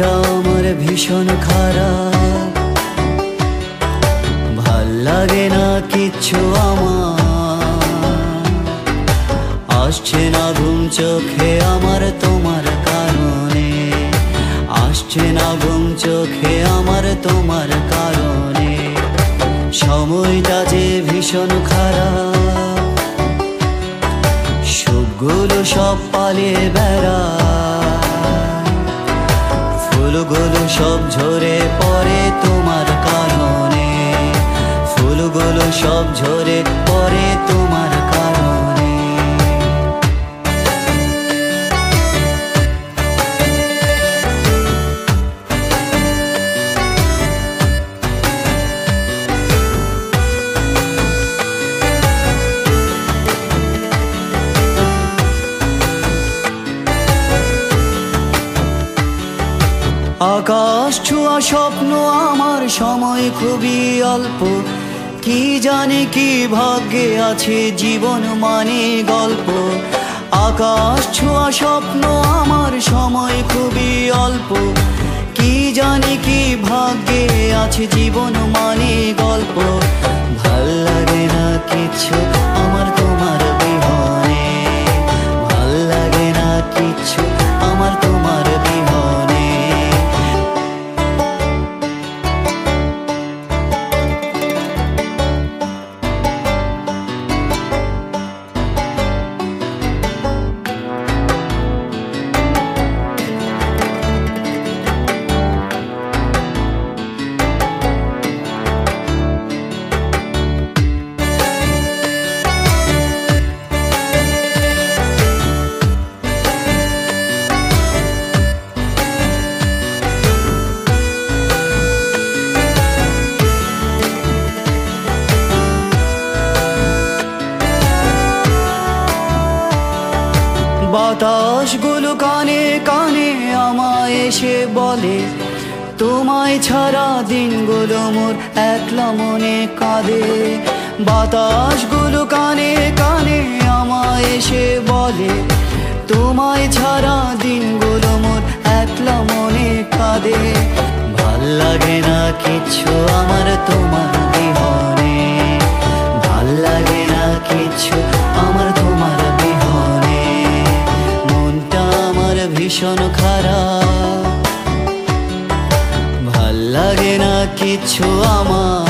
ভীষণ খারাপ। ভালো লাগে না কিচ্ছু আমার। আসছে না ঘুম চোখে আমার তোমার কারণে। আসছে না ঘুম চোখে আমার তোমার কারণে। সময়টা যে ভীষণ খারাপ। সুখগুলো সব পালিয়ে বেড়ায়। ফুলগুলো সব ঝরে পড়ে তোমার কারণে। ফুলগুলো সব ঝরে আকাশ ছোঁয়া স্বপ্ন আমার সময় খুবই অল্প। কি জানি কি ভাগ্যে আছে জীবন মানে গল্প। আকাশ ছোঁয়া স্বপ্ন আমার সময় খুবই অল্প। কি জানি কি ভাগ্যে আছে জীবন মানে গল্প। ভালো লাগে না কিছু বাতাসগুলো কানে কানে আমায় এসে বলে, তোমায় ছাড়া দিনগুলো মোর একলা মনে কাঁদে। বাতাসগুলো কানে কানে আমায় এসে বলে, তোমায় ছাড়া দিনগুলো মোর একলা মনে কাঁদে। ভালো লাগে না কিছু ভীষণ খারাপ। ভালো লাগে না কিছু আমার।